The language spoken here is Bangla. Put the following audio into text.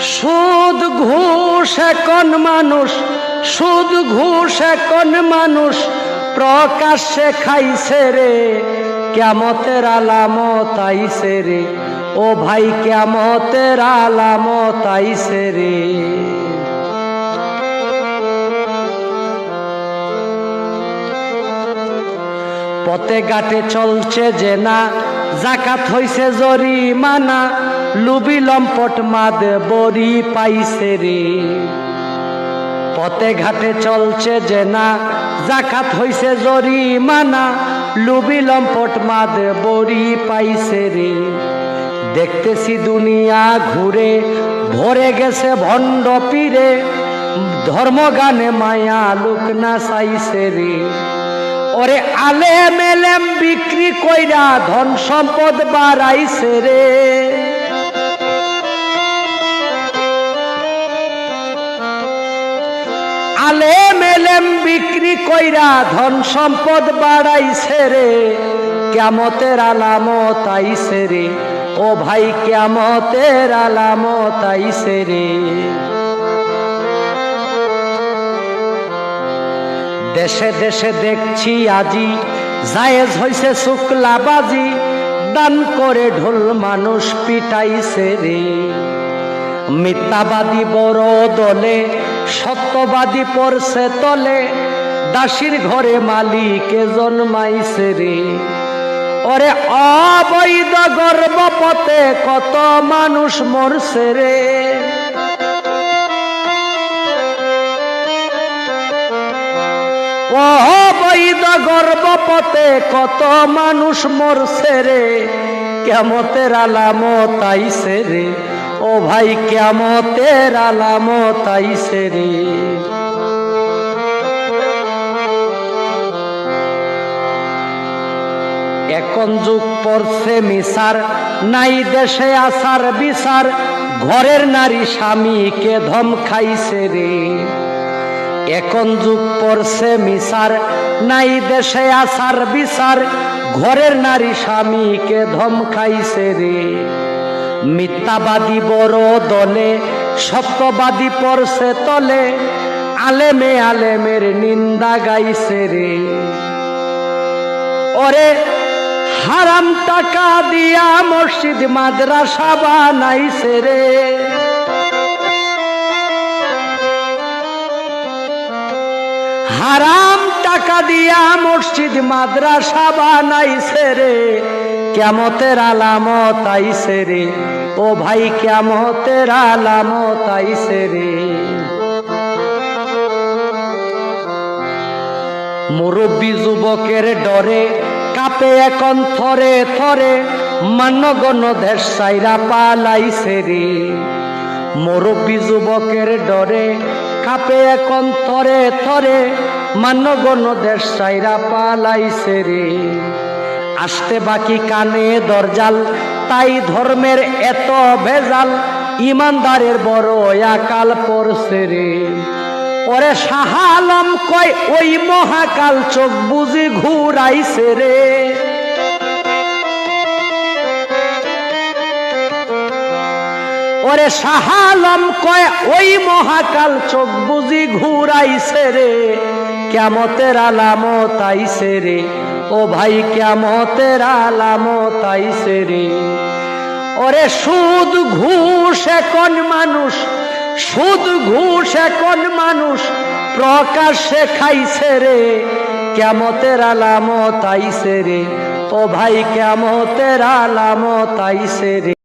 সুদ ঘুষ এখন মানুষ, সুদ ঘুষ এখন মানুষ। প্রকাশ্যে খাইছে রে কেমতের আলামত আইছে রে। ও ভাই কেমতের আলামত আইছে রে। পথে ঘাটে চলছে যে না জাকাত হইছে জরিমানা, লুবি লম্পট মাদ বরি পাইছে রে। পথে ঘাটে চলছে যে না, জাকাত হইছে জরিমানা, লুবি লম্পট মাদ বরি পাইছে রে। দেখতেছি দুনিয়া ঘুরে, ভরে গেছে ভণ্ড পীরে, ধর্মগানে মায়া লুক না চাইছে রে। ওরে আলে মেলেম বিক্রি কইরা ধন সম্পদ বাড়াইছে রে। আলে মেলেম বিক্রি কইরা ধন সম্পদ বাড়াইছে রে। কেমতের আলামত আইছে রে। ও ভাই কেমতের আলামত আইছে রে। দেশে দেশে দেখছি আজি। জায়েজ হইছে শুক্লাবাজি, দান করে ঢোল মানুষ পিটাইছে রে। মিথ্যাবাদী বড় দলে, সত্যবাদী পড়ছে তলে, দাসির ঘরে মালিকে জন্মাইছে রে। ওরে অবৈধ গর্ভপথে কত মানুষ মরছে রে। অবৈধ গর্ভপথে কত মানুষ মরছে রে। কেমতের আলামত আইছে রে। ও ভাই, কেমতের আলামত আইছে রে। এখন যুগ পড়ছে মিসার নাই দেশে আসার বিচার। ঘরের নারী স্বামীকে ধমকাইছে রে। এখন যুগ পড়ছে মিসার নাই দেশে আসার বিচার। ঘরের নারী স্বামীকে ধমকাইছে রে। মিথ্যাবাদী বড় দলে, সত্যবাদী পড়ছে তলে। আলেমে আলেমের নিন্দা গাইছে রে। ওরে হারাম টাকা দিয়া মসজিদ, মাদ্রাসা বানাইছে রে। হারাম টাকা দিয়া মসজিদ, মাদ্রাসা বানাইছে রে। কেমতের আলামত আইছে রে। ও ভাই, কেমতের আলামত আইছে রে। মুরব্বী যুবকের ডরে, কাপে এখন থরে থরে মান্যগণ দেশ সাইরা পালাইছে রে। মুরব্বী যুবকের ডরে কাপে এখন থরে থরে মান্যগণ দেশ সাইরা পালাইছে রে। আসতে বাকি কানে দরজাল, তাই ধর্মের এত ভেজাল, ইমানদারের বড় আকাল পড়ছে রে। ওরে সাহালম কয়, ওই মহাকাল চোখ বুঝি ঘুরাইছে রে। ওরে সাহালম কয়, ওই মহাকাল চোখ বুঝি ঘুরাইছে রে। কেমতের আলামত আইছে রে। ও ভাই, কেমতের আলামত আইছে রে। ওরে সুদ ঘুষ এখন মানুষ, সুদ ঘুষ এখন মানুষ প্রকাশ্যে খাইছে রে। কেমতের আলামত আইছে রে। ও ভাই, কেমতের আলামত আইছে রে।